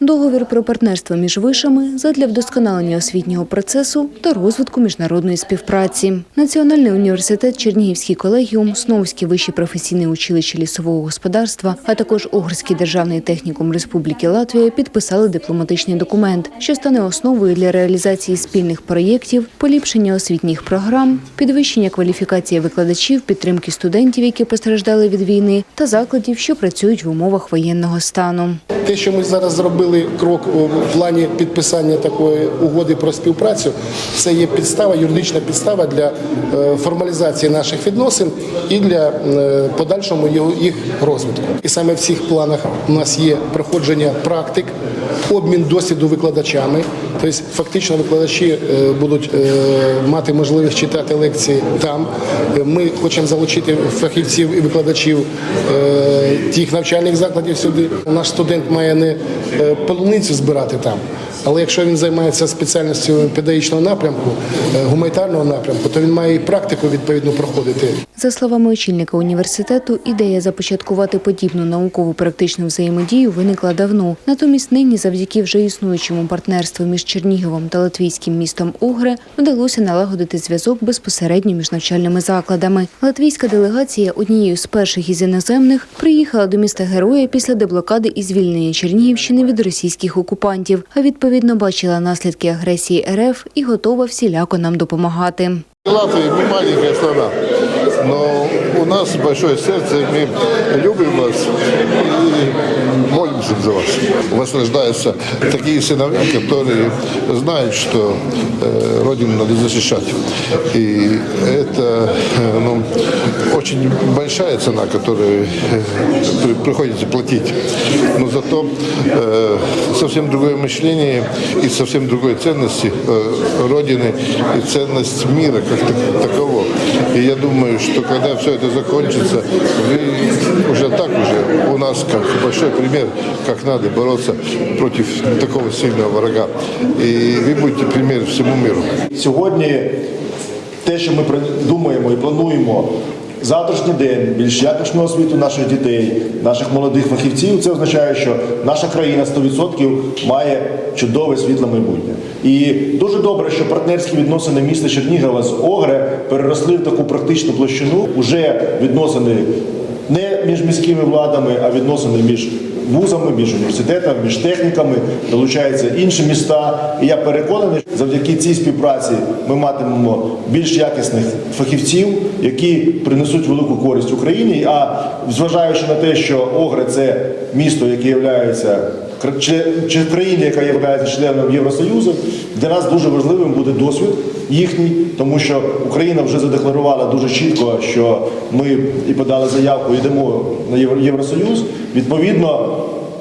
Договір про партнерство між вишами задля вдосконалення освітнього процесу та розвитку міжнародної співпраці. Національний університет Чернігівський колегіум, Сновське вище професійне училище лісового господарства, а також Угорський державний технікум Республіки Латвія підписали дипломатичний документ, що стане основою для реалізації спільних проєктів, поліпшення освітніх програм, підвищення кваліфікації викладачів, підтримки студентів, які постраждали від війни, та закладів, що працюють в умовах воєнного стану. Те, що ми зараз зробили крок у плані підписання такої угоди про співпрацю, це є підстава, юридична підстава для е, формалізації наших відносин і для е, подальшому їх розвитку. І саме в цих планах у нас є проходження практик, обмін досвіду викладачами. Тобто, фактично, викладачі е, будуть мати можливість читати лекції там. Ми хочемо залучити фахівців і викладачів тих навчальних закладів сюди. Наш студент має не е, полуницю збирати там. Але якщо він займається спеціальністю педагогічного напрямку, е, гуманітарного напрямку, то він має і практику відповідно проходити. За словами очільника університету, ідея започаткувати подібну наукову практичну взаємодію виникла давно. Натомість нині, завдяки вже існуючому партнерству між Черніговом та латвійським містом Угре, вдалося налагодити зв'язок безпосередньо між навчальними закладами. Латвійська делегація однією з перших із іноземних приїхала до міста Героя після деблокади і звільнення Чернігівщини від російських окупантів, а відповідно бачила наслідки агресії РФ і готова всіляко нам допомагати. Латвия мы маленькая страна, но у нас большое сердце, мы любим вас и молимся за вас. Рождаются такие сыновья, которые знают, что э, Родину надо защищать. И это э, ну, очень большая цена, которую э, при- приходится платить. Но зато э, совсем другое мышление и совсем другой ценности э, Родины и ценность мира как так- такового. И я думаю, что когда все это закончится, вы уже так уже у нас как большой пример, как надо бороться против такого сильного врага. И вы будете пример всему миру. Сьогодні те, що ми при- думаємо і плануємо завтрашній день, більш якісну освіту наших дітей, наших молодих фахівців, це означає, що наша країна 100% має чудове світле майбутнє. І дуже добре, що партнерські відносини міста Чернігова з Огре переросли в таку практичну площину. Уже відносини не між міськими владами, а відносини між вузами, між університетами, між техніками, долучаються інші міста. І я переконаний, що завдяки цій співпраці ми матимемо більш якісних фахівців, які принесуть велику користь Україні. А зважаючи на те, що Огре це місто, яке є чи країни, яка є членом Євросоюзу, для нас дуже важливим буде досвід їхній, тому що Україна вже задекларувала дуже чітко, що ми і подали заявку, йдемо на Євро- Євросоюз. Відповідно,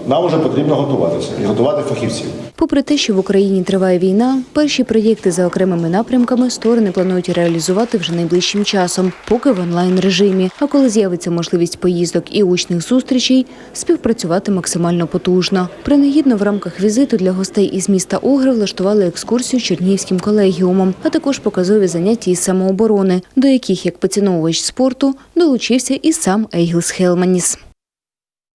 нам вже потрібно готуватися і готувати фахівців. Попри те, що в Україні триває війна, перші проєкти за окремими напрямками сторони планують реалізувати вже найближчим часом, поки в онлайн режимі. А коли з'явиться можливість поїздок і учних зустрічей, співпрацювати максимально потужно. Принагідно в рамках візиту для гостей із міста Огри влаштували екскурсію Чернігівським колегіумом, а також показові заняття із самооборони, до яких як поціновувач спорту долучився і сам Ейгілс Хелманіс.